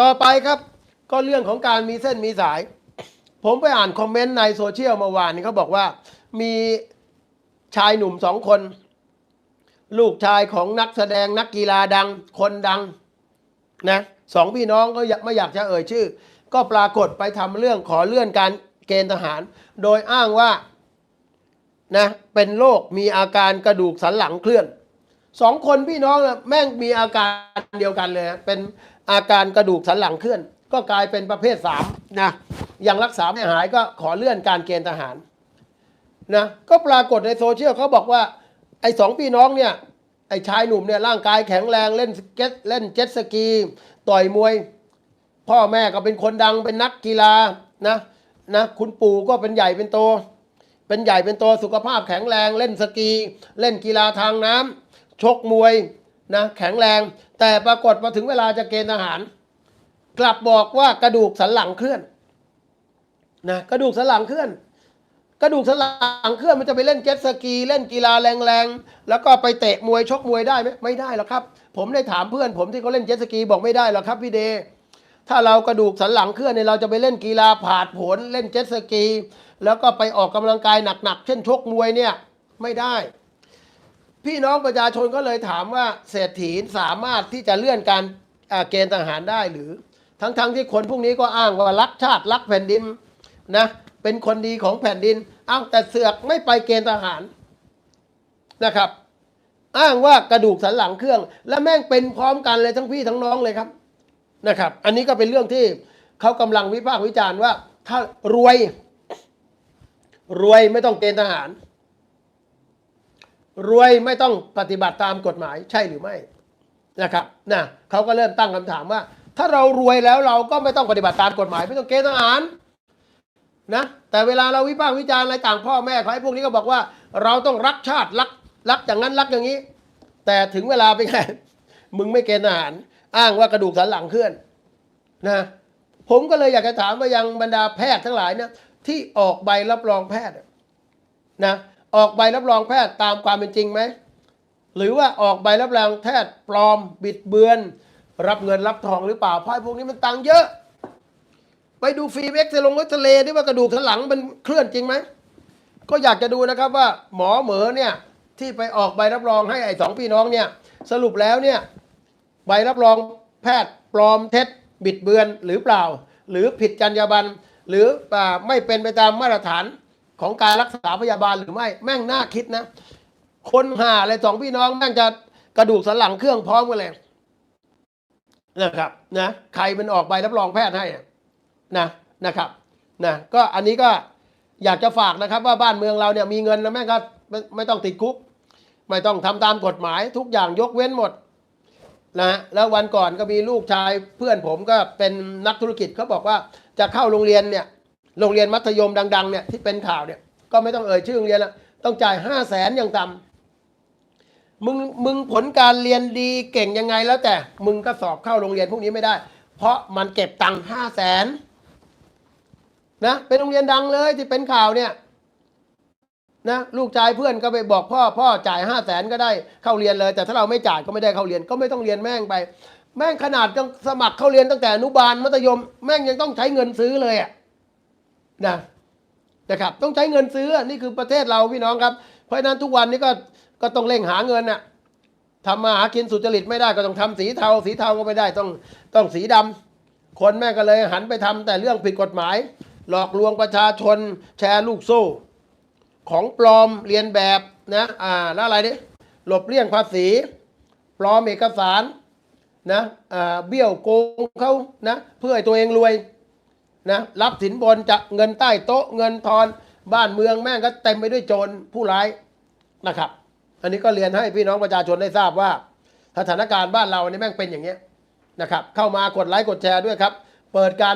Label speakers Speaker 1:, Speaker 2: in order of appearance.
Speaker 1: ต่อไปครับก็เรื่องของการมีเส้นมีสาย ผมไปอ่านคอมเมนต์ในโซเชียลเมื่อวานนี้เขาบอกว่ามีชายหนุ่มสองคน ลูกชายของนักแสดงนักกีฬาดังคนดังนะสองพี่น้องก็ไม่อยากจะเอ่ยชื่อ ก็ปรากฏไปทำเรื่องขอเลื่อนการเกณฑ์ทหาร โดยอ้างว่านะเป็นโรคมีอาการกระดูกสันหลังเคลื่อนสองคนพี่น้องนะแม่งมีอาการเดียวกันเลยฮะเป็น อาการกระดูกสันหลังเคลื่อน ก็กลายเป็นประเภทสามนะยังรักษาไม่หายก็ขอเลื่อนการเกณฑ์ทหารนะก็ปรากฏในโซเชียลเขาบอกว่าไอ้สองพี่น้องเนี่ยไอ้ชายหนุ่มเนี่ยร่างกายแข็งแรงเล่นสเก็ตเล่นเจ็ตสกี ต่อยมวย พ่อแม่ก็เป็นคนดังเป็นนักกีฬานะนะคุณปู่ก็เป็นใหญ่เป็นโต เป็นใหญ่เป็นโตสุขภาพแข็งแรงเล่นสกี เล่นกีฬาทางน้ำชกมวย นะแข็งแรง แต่ปรากฏพอถึงเวลาจะเกณฑ์ทหาร กลับบอกว่ากระดูกสันหลังเคลื่อนนะกระดูกสันหลังเคลื่อน กระดูกสันหลังเคลื่อนมันจะไปเล่นเจ็ตสกี เล่นกีฬาแรงๆแล้วก็ไปเตะมวยชกมวยได้ไหมไม่ได้หรอกครับ ผมได้ถามเพื่อน ผมที่เขาเล่นเจ็ตสกีบอกไม่ได้หรอกครับพี่เดถ้าเรากระดูกสันหลังเคลื่อนเนี่ยเราจะไปเล่นกีฬาผาดโผนเล่นเจ็ตสกี แล้วก็ไปออกกำลังกายหนักๆเช่นชกมวยเนี่ยไม่ได้ พี่น้องประชาชนก็เลยถามว่าเศรษฐีสามารถที่จะเลื่อนการเกณฑ์ทหารได้หรือ ทั้งๆที่คนพวกนี้ก็อ้างว่ารักชาติรักแผ่นดินนะเป็นคนดีของแผ่นดินอ้าวแต่เสือกไม่ไปเกณฑ์ทหารนะครับ อ้างว่ากระดูกสันหลังเครื่อง และแม่งเป็นพร้อมกันเลยทั้งพี่ทั้งน้องเลยครับนะครับ อันนี้ก็เป็นเรื่องที่เขากำลังวิพากษ์วิจารณ์ว่า ถ้ารวย รวยไม่ต้องเกณฑ์ทหาร รวยไม่ต้องปฏิบัติตามกฎหมายใช่หรือไม่นะครับนะเขาก็เริ่มตั้งคำถามว่า ถ้าเรารวยแล้วเราก็ไม่ต้องปฏิบัติตามกฎหมาย ไม่ต้องเกณฑ์ทหารนะแต่เวลาเราวิพากษ์วิจารณ์อะไรต่างพ่อแม่เขาไอ้พวกนี้ก็บอกว่า เราต้องรักชาติรักรักอย่างนั้นรักอย่างนี้ แต่ถึงเวลาเป็นไงมึงไม่เกณฑ์ทหาร อ้างว่ากระดูกสันหลังเคลื่อนนะผมก็เลยอยากจะถามไปยังบรรดาแพทย์ทั้งหลายเนี่ยที่ออกใบรับรองแพทย์นะ ออกใบรับรองแพทย์ตามความเป็นจริงไหม หรือว่าออกใบรับรองแพทย์ปลอมบิดเบือน รับเงินรับทองหรือเปล่าเพราะพวกนี้มันตังเยอะ ไปดูฟรีเอ็กซ์ลงรถทะเลที่ว่ากระดูกสันหลังมันเคลื่อนจริงไหม ก็อยากจะดูนะครับว่าหมอเหมอเนี่ยที่ไปออกใบรับรองให้ไอ้สองพี่น้องเนี่ยสรุปแล้วเนี่ยใบรับรองแพทย์ปลอมเท็จบิดเบือนหรือเปล่า หรือผิดจรรยาบรรณหรือไม่เป็นไปตามมาตรฐาน ของการรักษาพยาบาลหรือไม่แม่งน่าคิดนะ คนหาอะไรสองพี่น้องแม่งจะกระดูกสันหลังเครื่องพร้อมกันเลยนะครับนะใครเป็นออกใบรับรองแพทย์ให้นะนะครับนะก็อันนี้ก็อยากจะฝากนะครับ ว่าบ้านเมืองเราเนี่ยมีเงินแล้วแม่งก็ไม่ไม่ต้องติดคุก ไม่ต้องทำตามกฎหมายทุกอย่างยกเว้นหมดนะแล้ววันก่อนก็มีลูกชายเพื่อนผมก็เป็นนักธุรกิจเขาบอกว่าจะเข้าโรงเรียนเนี่ย โรงเรียนมัธยมดัง ๆ เนี่ยที่เป็นข่าวเนี่ย ก็ไม่ต้องเอ่ยชื่อโรงเรียนละต้องจ่ายห้าแสนอย่างต่ำมึงมึงผลการเรียนดีเก่งยังไงแล้วแต่มึงก็สอบเข้าโรงเรียนพวกนี้ไม่ได้ เพราะมันเก็บตังค์ห้าแสนนะเป็นโรงเรียนดังเลยที่เป็นข่าวเนี่ยนะลูกชายเพื่อนก็ไปบอกพ่อพ่อจ่ายห้าแสนก็ได้เข้าเรียนเลย แต่ถ้าเราไม่จ่ายก็ไม่ได้เข้าเรียนก็ไม่ต้องเรียนแม่งไป แม่งขนาดต้องสมัครเข้าเรียนตั้งแต่อนุบาลมัธยม แม่งยังต้องใช้เงินซื้อเลยอะ นะนะครับต้องใช้เงินซื้อนี่คือประเทศเราพี่น้องครับ เพราะฉะนั้นทุกวันนี้ก็ก็ต้องเร่งหาเงินน่ะทำมาหากินสุจริตไม่ได้ก็ต้องทำสีเทา สีเทาก็ไม่ได้ต้องต้องสีดำคนแม่ก็เลยหันไปทำแต่เรื่องผิดกฎหมาย หลอกลวงประชาชนแชร์ลูกโซ่ ของปลอมเรียนแบบนะอ่าแล้วอะไรนี่หลบเลี่ยงภาษี ปลอมเอกสารนะอ่าเบี้ยวโกงเขานะเพื่อให้ตัวเองรวย นะรับสินบนจะเงินใต้โต๊ะเงินทอน บ้านเมืองแม่งก็เต็มไปด้วยโจรผู้ร้ายนะครับ อันนี้ก็เรียนให้พี่น้องประชาชนได้ทราบว่า สถานการณ์บ้านเรานี่แม่งเป็นอย่างเงี้ยนะครับ เข้ามากดไลค์กดแชร์ด้วยครับ เปิดการ